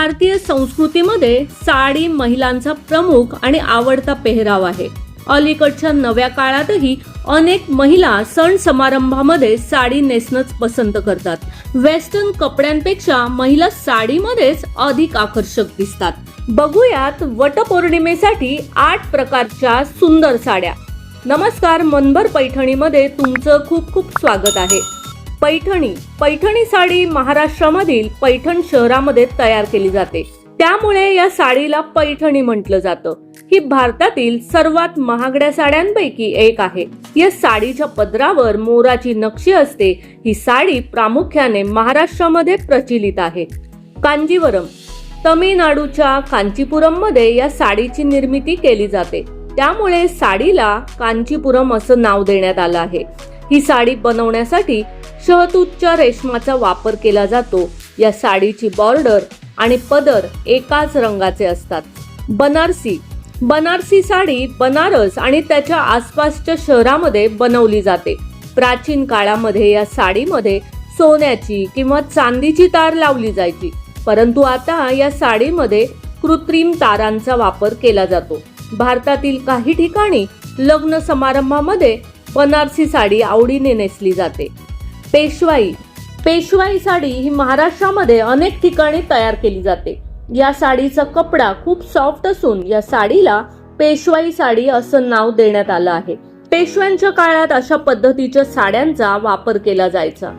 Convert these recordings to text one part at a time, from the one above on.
भारतीय संस्कृतीमध्ये साडी महिलांचा प्रमुख आणि आवडता पेहराव आहे. अलीकडच्या नव्या काळातही अनेक महिला सण समारंभामध्ये साडी नेसणंच पसंत करतात. वेस्टर्न कपड्यांपेक्षा महिला साडीमध्येच अधिक आकर्षक दिसतात. बघूयात वटपौर्णिमेसाठी आठ प्रकारच्या सुंदर साड्या. नमस्कार मनभर पैठणीमध्ये तुमचं खूप खूप स्वागत आहे. पैठणी. पैठणी साडी महाराष्ट्रामधील पैठण शहरामध्ये तयार केली जाते. त्यामुळे या साडीला पैठणी म्हटलं जातं. ही भारतातील सर्वात महागड्या साड्यांपैकी एक आहे. या साडीच्या पदरावर मोराची नक्षी असते. ही साडी प्रामुख्याने महाराष्ट्रामध्ये प्रचलित आहे. कांजीवरम. तमिळनाडूच्या कांचीपुरममध्ये या साडीची निर्मिती केली जाते. त्यामुळे साडीला कांचीपुरम असं नाव देण्यात आलं आहे. ही साडी बनवण्यासाठी शहतूतच्या रेशमाचा वापर केला जातो. या साडीची बॉर्डर आणि पदर एकाच रंगाचे असतात. बनारसी. बनारसी साडी बनारस आणि त्याच्या आसपासच्या शहरामध्ये बनवली जाते. प्राचीन काळामध्ये या साडीमध्ये सोन्याची किंवा चांदीची तार लावली जायची. परंतु आता या साडीमध्ये कृत्रिम तारांचा वापर केला जातो. भारतातील काही ठिकाणी लग्न समारंभामध्ये बनारसी साडी आवडीने नेसली जाते. पेशवाई. पेशवाई साडी ही महाराष्ट्रामध्ये अनेक ठिकाणी तयार केली जाते. या साडीचा कपडा खूप सॉफ्ट असून या साडीला पेशवाई साडी असं नाव देण्यात आलं आहे. पेशव्यांच्या काळात अशा पद्धतीच्या साड्यांचा वापर केला जायचा.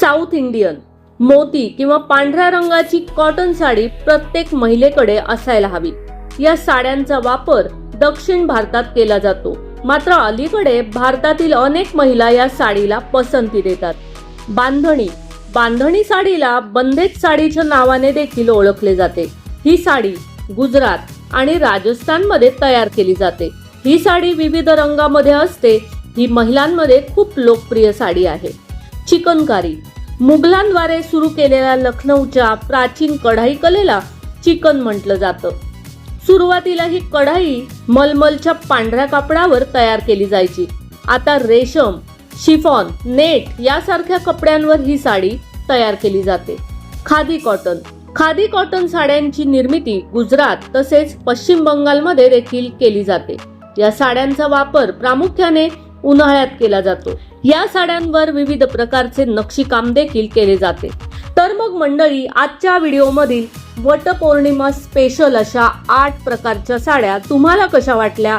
साऊथ इंडियन मोती किंवा पांढऱ्या रंगाची कॉटन साडी प्रत्येक महिलेकडे असायला हवी. या साड्यांचा वापर दक्षिण भारतात केला जातो. मात्र अलीकडे भारतातील अनेक महिला या साडीला पसंती देतात. बांधणी. बांधणी साडीला बंदेज साडीच्या नावाने देखील ओळखले जाते. ही साडी गुजरात आणि राजस्थानमध्ये तयार केली जाते. ही साडी विविध रंगामध्ये असते. ही महिलांमध्ये खूप लोकप्रिय साडी आहे. चिकनकारी. मुघलांद्वारे सुरू केलेल्या लखनौच्या प्राचीन कढाई कलेला चिकन म्हटलं जातं. सुरुवातीला ही कढाई मलमलच्या पांढऱ्या कापडावर तयार केली जायची. आता रेशम शिफॉन नेट यासारख्या कपड्यांवर ही साडी तयार केली जाते. खादी कॉटन. खादी कॉटन साड्यांची निर्मिती गुजरात तसेच पश्चिम बंगालमध्ये देखील केली जाते. या साड्यांचा वापर प्रामुख्याने उन्हाळ्यात केला जातो. या साड्यांवर विविध प्रकारचे नक्षीकाम देखील केले जाते. तर मग मंडळी आजच्या व्हिडिओमधील वटपौर्णिमा स्पेशल अशा आठ प्रकारच्या साड्या तुम्हाला कशा वाटल्या?